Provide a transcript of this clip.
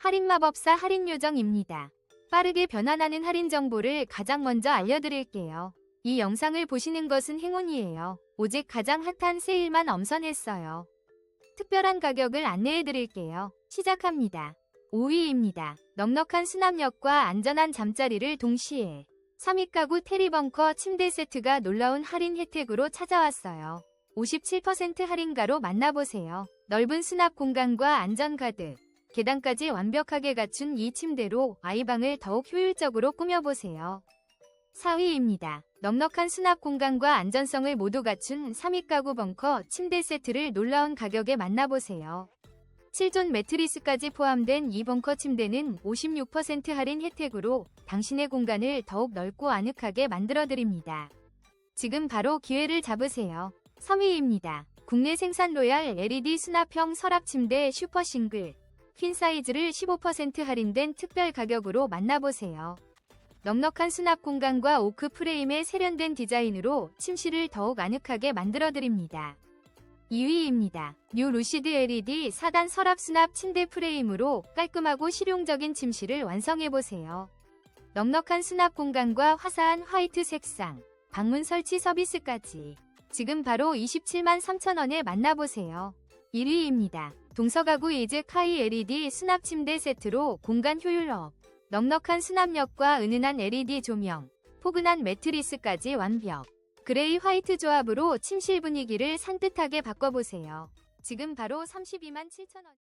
할인마법사 할인요정입니다. 빠르게 변환하는 할인 정보를 가장 먼저 알려드릴게요. 이 영상을 보시는 것은 행운이에요. 오직 가장 핫한 세일만 엄선했어요. 특별한 가격을 안내해드릴게요. 시작합니다. 5위입니다. 넉넉한 수납력과 안전한 잠자리를 동시에 3위 가구 테리벙커 침대 세트가 놀라운 할인 혜택으로 찾아왔어요. 57% 할인가로 만나보세요. 넓은 수납 공간과 안전 가득, 계단까지 완벽하게 갖춘 이 침대로 아이방을 더욱 효율적으로 꾸며보세요. 4위입니다. 넉넉한 수납 공간과 안전성을 모두 갖춘 3위 가구 벙커 침대 세트를 놀라운 가격에 만나보세요. 7존 매트리스까지 포함된 이 벙커 침대는 56% 할인 혜택으로 당신의 공간을 더욱 넓고 아늑하게 만들어드립니다. 지금 바로 기회를 잡으세요. 3위입니다. 국내 생산 로얄 LED 수납형 서랍 침대 슈퍼 싱글 퀸 사이즈를 15% 할인된 특별 가격으로 만나보세요. 넉넉한 수납 공간과 오크 프레임의 세련된 디자인으로 침실을 더욱 아늑하게 만들어드립니다. 2위입니다. 뉴 루시드 LED 4단 서랍 수납 침대 프레임으로 깔끔하고 실용적인 침실을 완성해보세요. 넉넉한 수납 공간과 화사한 화이트 색상, 방문 설치 서비스까지 지금 바로 27만 3천원에 만나보세요. 1위입니다. 동서가구 이즈 카이 LED 수납 침대 세트로 공간 효율 업, 넉넉한 수납력과 은은한 LED 조명, 포근한 매트리스까지 완벽. 그레이 화이트 조합으로 침실 분위기를 산뜻하게 바꿔보세요. 지금 바로 32만 7천원.